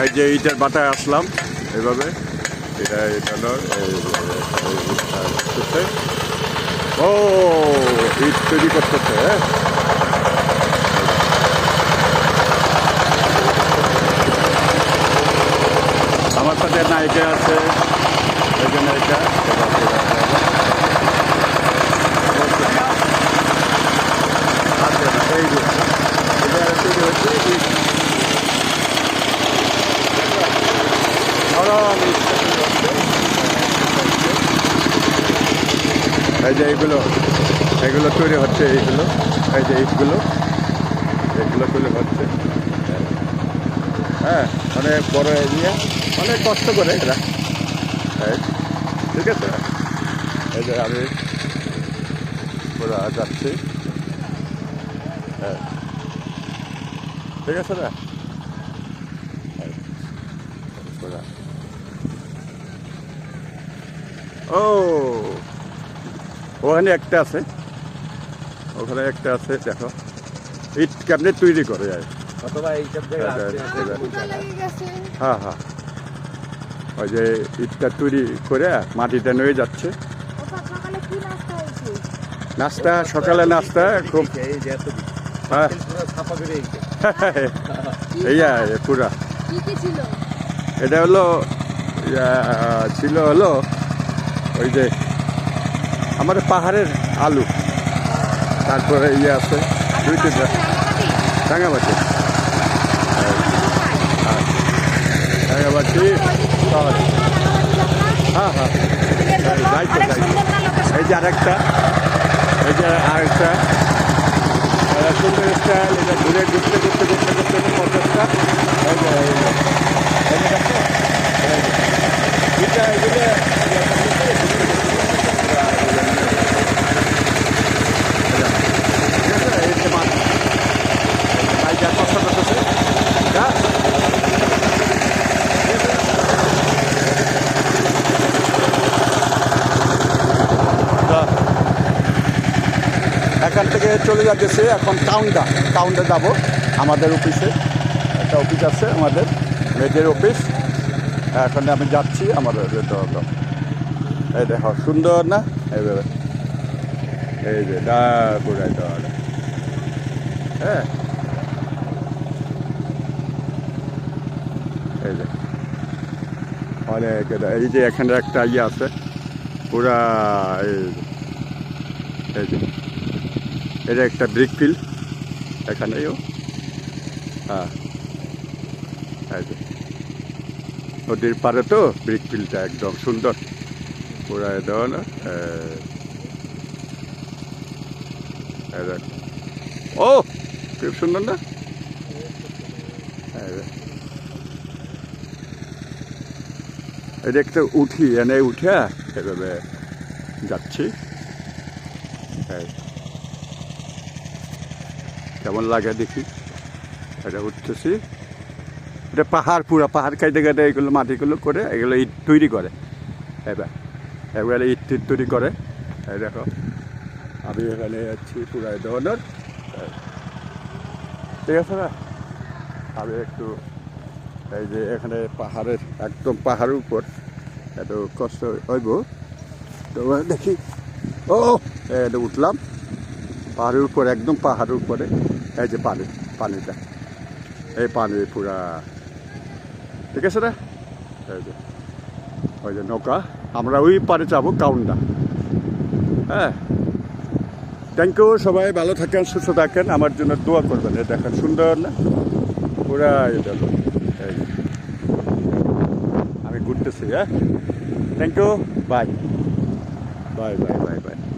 এই যে ইটের বাটায় আসলাম এইভাবে এটা এটা। ও ইট তৈরি করতেছে হ্যাঁ আমার সাথে নায়িকা আছে এই যে নায়িকা এবার এবার- আছে না, এই যে এটা তৈরি হচ্ছে ইট। নরম ইটটা তৈরি হচ্ছে। এই যে এইগুলো এগুলো তৈরি হচ্ছে, এইগুলো, এই যে ইটগুলো এগুলো তৈরি হচ্ছে। হ্যাঁ অনেক বড় এরিয়া, অনেক কষ্ট করে এরা। ঠিক আছে? এই যে আমি যাচ্ছি। হ্যাঁ ঠিক আছে না? ও! ওখানে একটা আছে। ওখানে একটা আছে দেখো। ইট কেমনে তৈরি করে যায় ঠান্ডা লেগে গেছে। হ্যাঁ হ্যাঁ। ওই যে ইটটা তৈরি করে মাটিটা নিয়ে যাচ্ছে। ওপা সকালে কি নাস্তা সকালে নাস্তা খুব। হ্যাঁ। এইয়া পুরা কি কি ছিল? এটা হলো ছিল হলো ওই যে আমাদের পাহাড়ের আলু তারপরে ইয়ে আছে দুই তিনটা রাঙামাটি? রাঙামাটি। হ্যাঁ হ্যাঁ যাই তো, যাই। এই যে আরেকটা এই যে আরেকটা সুন্দর স্টাইল এটা ঘুরে ঘুরতে ঘুরতে ঘুরতে ঘুরতে পঞ্চাশটা এই যে এই যে এই যে দেখো? এই যে। এটা এগুলো ঠিক আছে? এই যে মাছ। এখান থেকে চলে যাচ্ছে এখন কাউন্ডা কাউন্ডা যাব। আমাদের অফিসে একটা অফিস আছে আমাদের। মেজের অফিস এখন আমি যাচ্ছি আমাদের এই দেখো, সুন্দর না? এইভাবে এই যে ডা পুরাই দেওয়া হ্যাঁ। এই যে। অনেক এই যে এখানে একটা ইয়ে আছে পুরা এই যে, এটা একটা ব্রিক ফিল্ড এখানেও হ্যাঁ এই যে। নদীর পারে তো ব্রিক ফিল্ডটা একদম সুন্দর। পুরা দেওয়া না এই, এই ও খুব সুন্দর না? এই দেখ। এটা একটা উঠি, এনে উঠে এভাবে যাচ্ছি। এই কেমন লাগে দেখি? এটা উঠতেছি। এটা পাহাড় পুরা, পাহাড় কাইতে কাটে এগুলো মাটিগুলো করে, এগুলো ইট তৈরি করে। এবার, এবারে ইট টিট তৈরি করে। এই দেখো, আমি এখানে যাচ্ছি পুরা ধরনের ঠিক আছে না? আমি একটু এই যে এখানে পাহাড়ের, একদম পাহাড়ের উপর এত কষ্ট হইব। তো দেখি, ও এটা উঠলাম। পাহাড়ের উপর, একদম পাহাড়ের উপরে। এই যে পানি, পানিটা। এই পানি পুরা। ঠিক আছে না? এই যে, ওই যে নৌকা। আমরা ওই পারে যাব, কাউন্ডা। হ্যাঁ। থ্যাংক ইউ সবাই ভালো থাকেন, সুস্থ থাকেন। আমার জন্য দোয়া করবেন। এটা দেখেন, সুন্দর না? পুরা এটা। আমি ঘুরতেছি হ্যাঁ? Thank you bye bye bye bye bye